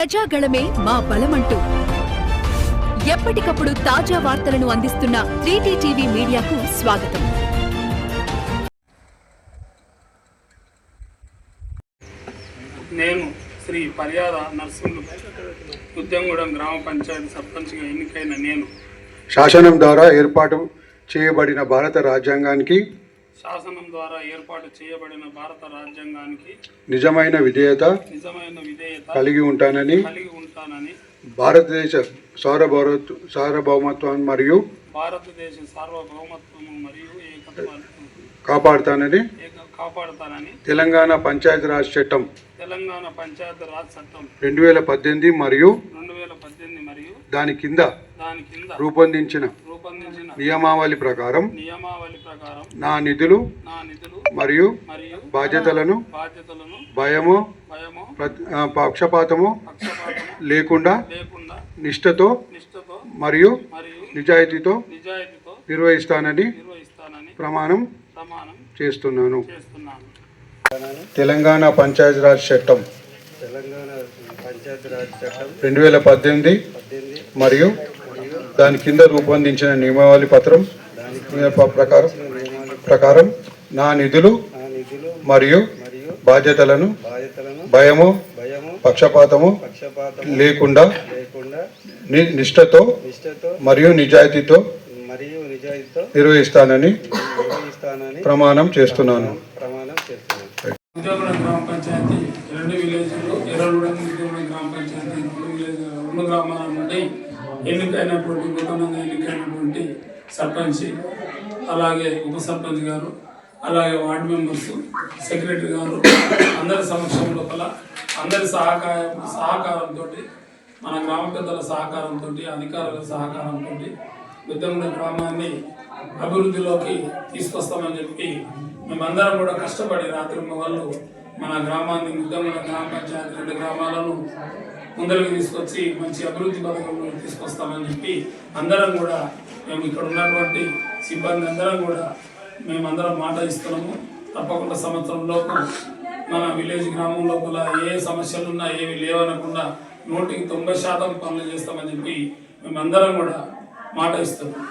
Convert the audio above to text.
ప్రజాగళమే మా బలమంటూ. ఎప్పటికప్పుడు తాజా వార్తలను అందిస్తున్న త్రీటీ టీవీ మీడియాకు స్వాగతం. నేను శ్రీ పర్యాద నర్సింహులు ఉద్యంగూడెం గ్రామ పంచాయతీ సర్పంచ్గా ఎన్నికైన నేను. శాసనం ద్వారా ఏర్పాటు చేయబడిన భారత రాజ్యాంగానికి శాసనం ద్వారా ఏర్పాటు చేయబడిన భారత రాజ్యాంగానికి నిజమైన విధేయత నిజమైన విధేయత కలిగి ఉంటానని కలిగి ఉంటానని భారతదేశ సార్వభౌమ సార్వభౌమత్వం మరియు భారతదేశ సార్వభౌమత్వము మరియు కాపాడుతానని కాపాడుతానని తెలంగాణ పంచాయతీరాజ్ చట్టం తెలంగాణ పంచాయతీ రాజ్ చట్టం రెండు వేల పద్దెనిమిది మరియు రెండు వేల పద్దెనిమిది మరియు దాని కింద దాని కింద రూపొందించిన రూపొందించిన నియమావళి ప్రకారం నియమావళి ప్రకారం నా నిధులు నా నిధులు మరియు మరియు బాధ్యతలను బాధ్యతలను భయము భయము ప్రతి- ఆ, పక్షపాతము పక్షపాతము లేకుండా లేకుండా నిష్ఠతో నిష్ఠతో మరియు మరియు నిజాయితీతో నిజాయితీతో నిర్వహిస్తానని నిర్వహిస్తానని ప్రమాణం ప్రమాణం చేస్తున్నాను. చేస్తున్నాను. తెలంగాణ పంచాయతీరాజ్ చట్టం తెలంగాణ పంచాయతీరాజ్ చట్టం రెండు వేల పద్దెనిమిది పద్దెనిమిది మరియు దాని కింద రూపొందించిన నియమావళి పత్రం ప్రకారం ప్రకారం నా నిధులు నిధులు మరియు మరియు బాధ్యతలను బాధ్యతలను భయము భయము పక్షపాతము పక్షపాతం లేకుండా లేకుండా ని- నిష్ఠతో నిష్ఠతో మరియు నిజాయితీతో మరియు నిజాయితీతో నిర్వహిస్తానని ప్రమాణం చేస్తున్నాను. ప్రమాణం చేస్తున్నాను గ్రామ పంచాయతీ రెండు విలేజ్లు ఎర్రగూడెం గ్రామ పంచాయతీ రెండు విలేజ్ రెండు గ్రామాల నుండి ఎన్నికైనటువంటి నూతనంగా ఎన్నికైనటువంటి సర్పంచ్ అలాగే ఉప సర్పంచ్ గారు అలాగే వార్డు మెంబర్స్ సెక్రటరీ గారు అందరి సమక్షం లోపల అందరి సహకార సహకారంతో మన గ్రామ పెద్దల సహకారంతో అధికారుల సహకారంతో పెద్దల గ్రామాన్ని అభివృద్ధిలోకి తీసుకొస్తామని చెప్పి మేమందరం కూడా కష్టపడి రాత్రి మొగళ్ళు మన గ్రామాన్ని ముద్దముల గ్రామ పంచాయతీ రెండు గ్రామాలను ముందరికి తీసుకొచ్చి మంచి అభివృద్ధి పథకంలో తీసుకొస్తామని చెప్పి అందరం కూడా మేము ఇక్కడ ఉన్నటువంటి సిబ్బంది అందరం కూడా మేమందరం మాట ఇస్తున్నాము. తప్పకుండా సంవత్సరంలోపు మన విలేజ్ గ్రామం లోపల ఏ సమస్యలు ఉన్నా ఏమి లేవనకుండా నూటికి తొంభై శాతం పనులు చేస్తామని చెప్పి మేమందరం కూడా మాట ఇస్తున్నాం.